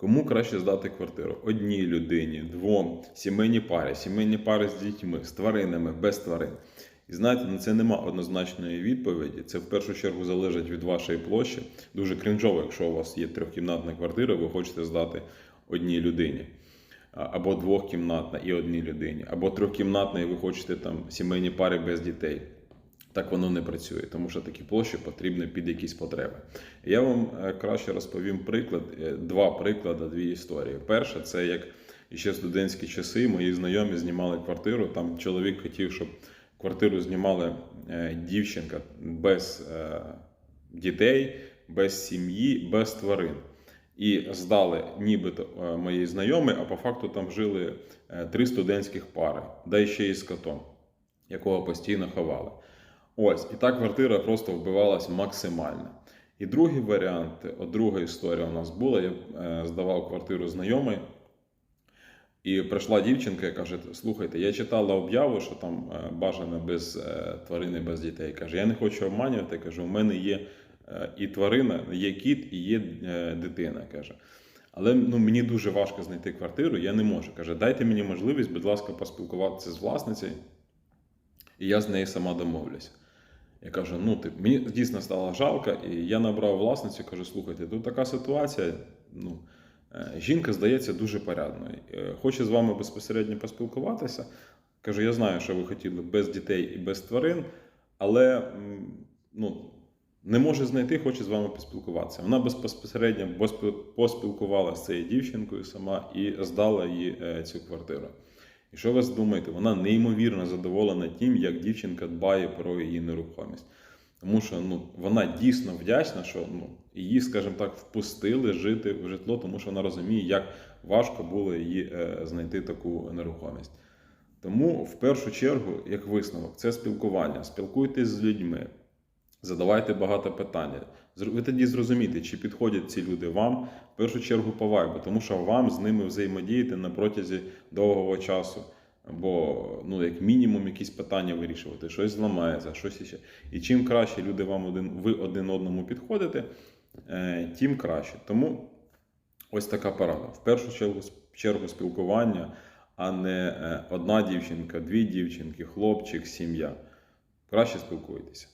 Кому краще здати квартиру? Одній людині, двом, сімейній парі, сімейні пари з дітьми, з тваринами, без тварин. І знаєте, на це нема однозначної відповіді. Це в першу чергу залежить від вашої площі. Дуже крінжово, якщо у вас є трьохкімнатна квартира, ви хочете здати одній людині. Або двохкімнатна і одній людині, або трьохкімнатна, і ви хочете там сімейні пари без дітей. Так воно не працює, тому що такі площі потрібні під якісь потреби. Я вам е, краще розповім приклад, е, два приклади, дві історії. Перше, це як ще студентські часи, мої знайомі знімали квартиру. Там чоловік хотів, щоб квартиру знімали е, дівчинка без дітей, без сім'ї, без тварин. І здали нібито мої знайомі, а по факту там жили три студентських пари, да ще й з котом, якого постійно ховали. Ось, і та квартира просто вбивалась максимально. І другий варіант, от друга історія у нас була. Я е, здавав квартиру знайомий, і прийшла дівчинка і каже: Слухайте, я читала об'яву, що там е, бажано без е, тварини, без дітей. Каже, я не хочу обманювати. Каже, у мене є і тварина, є кіт, і є дитина. каже. Але ну, мені дуже важко знайти квартиру, я не можу. Каже, дайте мені можливість, будь ласка, поспілкуватися з власницею, і я з нею сама домовлюся. Я кажу, ну ти мені дійсно стало жалко, і я набрав власницю, кажу, слухайте, тут така ситуація. Ну, е, жінка здається дуже порядною. Е, Хоче з вами безпосередньо поспілкуватися. Кажу, я знаю, що ви хотіли без дітей і без тварин, але ну, не може знайти, хоче з вами поспілкуватися. Вона безпосередньо поспілкувалася з цією дівчинкою сама і здала їй е, цю квартиру. І що ви думаєте? Вона неймовірно задоволена тим, як дівчинка дбає про її нерухомість. Тому що ну, вона дійсно вдячна, що ну, її, скажімо так, впустили жити в житло, тому що вона розуміє, як важко було її е, знайти таку нерухомість. Тому, в першу чергу, як висновок, це спілкування. Спілкуйтесь з людьми, задавайте багато питань. Ви тоді зрозумієте, чи підходять ці люди вам в першу чергу по вайбу, тому що вам з ними взаємодіяти на протязі довгого часу. Бо, ну, як мінімум, якісь питання вирішувати, щось зламається, щось іще. І чим краще люди вам один, ви один одному підходите, е, тим краще. Тому ось така порада. В першу чергу, чергу спілкування, а не е, одна дівчинка, дві дівчинки, хлопчик, сім'я. Краще спілкуйтеся.